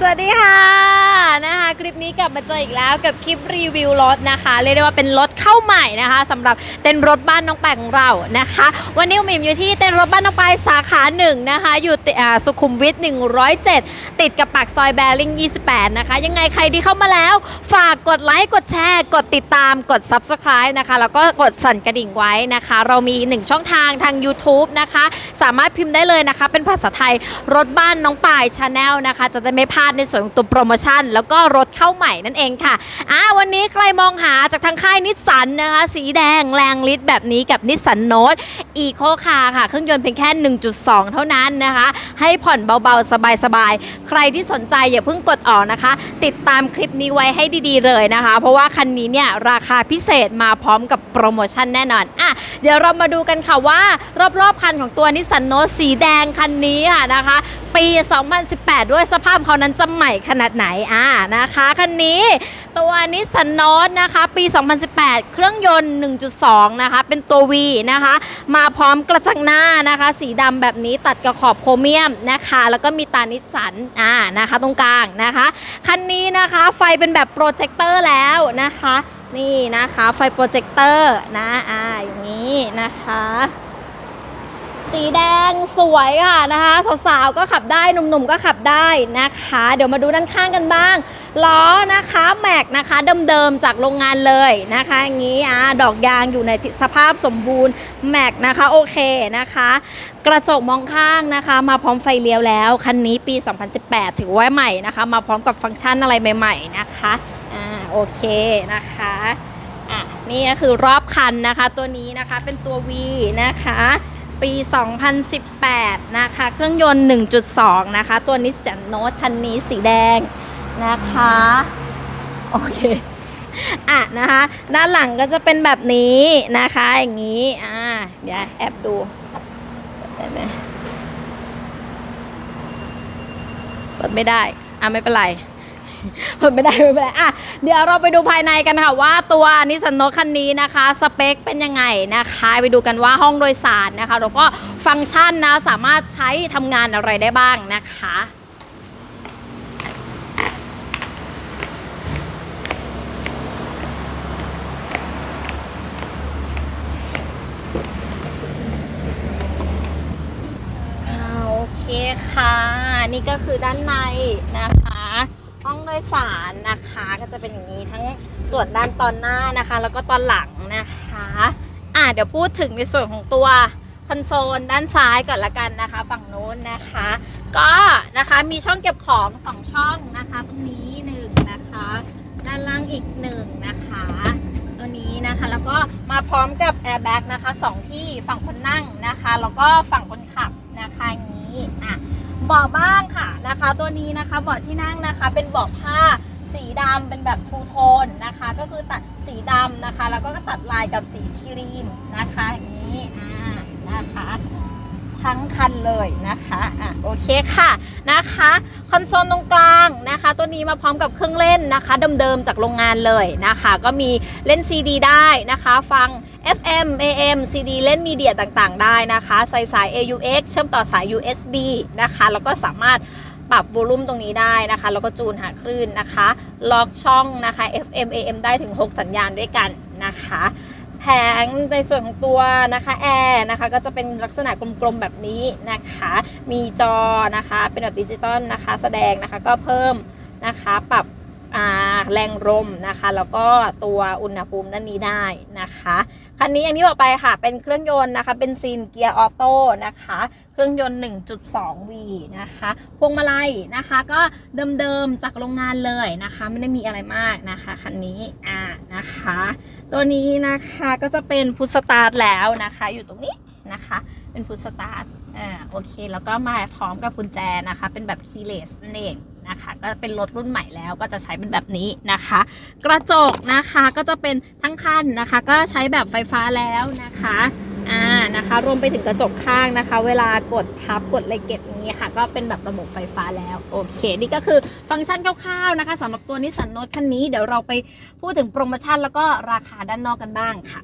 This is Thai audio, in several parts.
สวัสดีค่ะนะคะคลิปนี้กลับมาเจออีกแล้วกับคลิปรีวิวรถนะคะเรียกได้ว่าเป็นรถเข้าใหม่นะคะสำหรับเต้นรถบ้านน้องแปายของเรานะคะ วันนี้มิมอยู่ที่เต้นรถบ้านน้องแปายสาขาหนึ่งนะคะอยู่ติอ่าสุขุมวิท107 ติดกับปากซอยแบริ่ง28 นะคะ ยังไงใครที่เข้ามาแล้ว ฝากกดไลค์กดแชร์ กดติดตามกด Subscribe นะคะ แล้วก็กดสั่นกระดิ่งไว้นะคะ เรามีหนึ่งช่องทางทาง YouTube นะคะ สามารถพิมพ์ได้เลยนะคะ เป็นภาษาไทย รถบ้านน้องปายชาแนลนะคะ จะได้ไม่พลาดในส่วนของตัวโปรโมชั่น แล้วก็รถเข้าใหม่นั่นเองค่ะอ่าวันนี้ใครมองหาจากทางค่ายนิสสันนะคะ สีแดงแรงลิตรแบบนี้กับนิสสันโนตอีโคคาค่ะ เครื่องยนต์เพียงแค่ 1.2 เท่านั้นนะคะ ให้ผ่อนเบาๆ สบายๆ ใครที่สนใจอย่าเพิ่งกดออกนะคะ ติดตามคลิปนี้ไว้ให้ดีๆเลยนะคะ เพราะว่าคันนี้เนี่ยราคาพิเศษมาพร้อมกับโปรโมชั่นแน่นอนอะเดี๋ยวเรามาดูกันค่ะว่ารอบๆคันของตัวนิสสันโนตสีแดงคันนี้ค่ะนะคะ ปี 2018 ด้วยสภาพเขานั้นจะใหม่ขนาดไหนอ่านะคะคันนี้ตัวนิสสันโนตนะคะปี 2018 เครื่องยนต์ 1.2 นะคะ เป็นตัว V นะคะ มาพร้อมกระจังหน้านะคะ สีดำแบบนี้ตัดกับขอบโครเมียมนะคะ แล้วก็มีตานิสสันอ่านะคะตรงกลางนะคะ คันนี้นะคะไฟเป็นแบบโปรเจคเตอร์แล้วนะคะ นี่นะคะไฟโปรเจคเตอร์นะอ่าอย่างนี้นะคะ สีแดงสวยค่ะนะคะสาวๆก็ขับได้หนุ่มๆก็ขับได้นะคะ เดี๋ยวมาดูด้านข้างกันบ้างล้อนะคะแม็กนะคะเดิมๆจากโรงงานเลยนะคะอย่างนี้อะดอกยางอยู่ในสภาพสมบูรณ์แม็กนะคะโอเคนะคะ กระจกมองข้างนะคะ มาพร้อมไฟเลี้ยวแล้ว คันนี้ปี 2018 ถือว่าใหม่นะคะ มาพร้อมกับฟังก์ชันอะไรใหม่ๆนะคะอ่าโอเคนะคะอะนี่ก็คือรอบคันนะคะ ตัวนี้นะคะเป็นตัว V นะคะ ปี 2018 นะคะ เครื่องยนต์ 1.2 นะคะ ตัวนิสสันโนตคันนี้สีแดงนะคะ โอเคอะนะคะ ด้านหลังก็จะเป็นแบบนี้นะคะ อย่างนี้อ่าเดี๋ยวแอบดูเปิดได้ไหมเปิดไม่ได้ อะไม่เป็นไร เปิดไม่ได้ไม่เป็นไรอะเดี๋ยวเราไปดูภายในกันค่ะว่าตัวนิสสันโนคันนี้นะคะ สเปคเป็นยังไงนะคะ ไปดูกันว่าห้องโดยสารนะคะ แล้วก็ฟังก์ชันนะสามารถใช้ทำงานอะไรได้บ้างนะคะโอเคค่ะ นี่ก็คือด้านในนะคะ ห้องโดยสารนะคะก็จะเป็นอย่างนี้ทั้งส่วนด้านตอนหน้านะคะ แล้วก็ตอนหลังนะคะอ่าเดี๋ยวพูดถึงในส่วนของตัวคอนโซลด้านซ้ายก่อนละกันนะคะ ฝั่งนู้นนะคะ ก็นะคะมีช่องเก็บของสองช่องนะคะ ตรงนี้หนึ่งนะคะ ด้านล่างอีกหนึ่งนะคะตัวนี้นะคะแล้วก็มาพร้อมกับแอร์แบ็กนะคะสองที่ฝั่งคนนั่งนะคะ แล้วก็ฝั่งคนขับนะคะอย่างนี้อะ เบาะบ้างค่ะนะคะ ตัวนี้นะคะเบาะที่นั่งนะคะเป็นเบาะผ้าสีดำเป็นแบบทูโทนนะคะ ก็คือตัดสีดำนะคะ แล้วก็ตัดลายกับสีครีมนะคะอย่างนี้อ่านะคะ ทั้งคันเลยนะคะอะโอเคค่ะนะคะคอนโซลตรงกลางนะคะ ตัวนี้มาพร้อมกับเครื่องเล่นนะคะเดิมๆจากโรงงานเลยนะคะ ก็มีเล่น CD ได้นะคะ ฟัง FM AM CD เล่นมีเดียต่างๆ ได้นะคะใส่สาย AUX เชื่อมต่อสาย USB นะคะ แล้วก็สามารถปรับวอลลุ่มตรงนี้ได้นะคะ แล้วก็จูนหาคลื่นนะคะ ล็อกช่องนะคะ FM AM ได้ถึง 6 สัญญาณด้วยกันนะคะ แผงในส่วนของตัวนะคะแอร์นะคะก็จะเป็นลักษณะกลมๆแบบนี้นะคะ มีจอนะคะเป็นแบบดิจิตอลนะคะ แสดงนะคะก็เพิ่มนะคะปรับแรงลมนะคะแล้วก็ตัวอุณหภูมิด้านนี้ได้นะคะคันนี้อย่างที่บอกไปค่ะเป็นเครื่องยนต์นะคะเป็นซีนเกียร์ออโต้นะคะเครื่องยนต์ 1.2V นะคะพวงมาลัยนะคะก็เดิมๆจากโรงงานเลยนะคะไม่ได้มีอะไรมากนะคะคันนี้อ่า นะคะ ตัวนี้นะคะก็จะเป็นพุทสตาร์ทแล้วนะคะ อยู่ตรงนี้นะคะ เป็นพุทสตาร์ทอ่าโอเค แล้วก็มาพร้อมกับกุญแจนะคะ เป็นแบบคีย์เลสนั่นเองนะคะ ก็เป็นรถรุ่นใหม่แล้วก็จะใช้เป็นแบบนี้นะคะ กระจกนะคะก็จะเป็นทั้งคันนะคะ ก็ใช้แบบไฟฟ้าแล้วนะคะ อ่านะคะ รวมไปถึงกระจกข้างนะคะ เวลากดพับกดอะไรเก็บอย่างนี้ค่ะ ก็เป็นแบบระบบไฟฟ้าแล้ว โอเค นี่ก็คือฟังก์ชันคร่าวๆนะคะสำหรับตัวนิสสันโนตคันนี้เดี๋ยวเราไปพูดถึงโปรโมชั่นแล้วก็ราคาด้านนอกกันบ้างค่ะ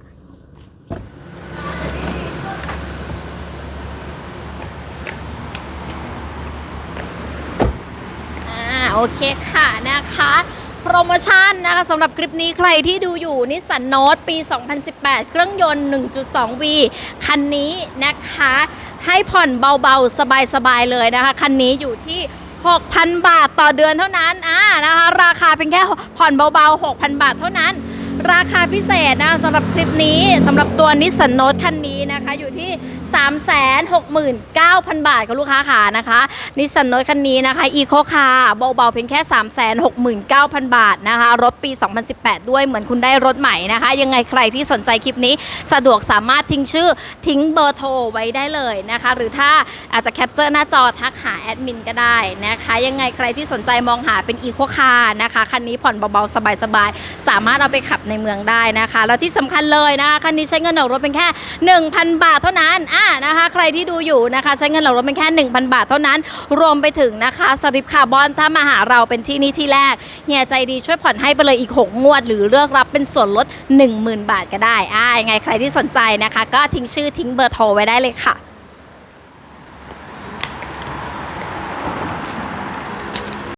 อ่าโอเคค่ะนะคะ โปรโมชั่นนะคะสำหรับคลิปนี้ใครที่ดูอยู่นิสสันโนตปี 2018 เครื่องยนต์ 1.2V คันนี้นะคะให้ผ่อนเบาๆ สบายๆ เลยนะคะ คันนี้อยู่ที่ 6,000 บาทต่อเดือนเท่านั้นอ่านะคะราคาเป็นแค่ผ่อนเบาๆ 6,000 บาทเท่านั้น ราคาพิเศษนะสำหรับคลิปนี้สำหรับตัวนิสสันโนตคันนี้นะคะอยู่ที่369,000 บาทกับลูกค้าขานะคะนิสสันโนตคันนี้นะคะอีโคคาร์เบาๆเพียงแค่ 369,000 บาทนะคะรถปี 2018 ด้วยเหมือนคุณได้รถใหม่นะคะ ยังไงใครที่สนใจคลิปนี้สะดวกสามารถทิ้งชื่อทิ้งเบอร์โทรไว้ได้เลยนะคะ หรือถ้าอาจจะแคปเจอร์หน้าจอทักหาแอดมินก็ได้นะคะ ยังไงใครที่สนใจมองหาเป็นอีโคคาร์นะคะคันนี้ผ่อนเบาๆ สบายๆ สามารถเอาไปขับในเมืองได้นะคะ แล้วที่สำคัญเลยนะคะคันนี้ใช้เงินออกรถเป็นแค่ 1,000 บาทเท่านั้นอ่านะคะ ใครที่ดูอยู่นะคะใช้เงินออกรถเป็นแค่ 1,000 บาทเท่านั้น รวมไปถึงนะคะสลิปคาร์บอนถ้ามาหาเราเป็นที่นี่ที่แรกเฮียใจดีช่วยผ่อนให้ไปเลยอีก 6 งวด หรือเลือกรับเป็นส่วนลด 10,000 บาทก็ได้อ่ายังไงใครที่สนใจนะคะ ก็ทิ้งชื่อทิ้งเบอร์โทรไว้ได้เลยค่ะ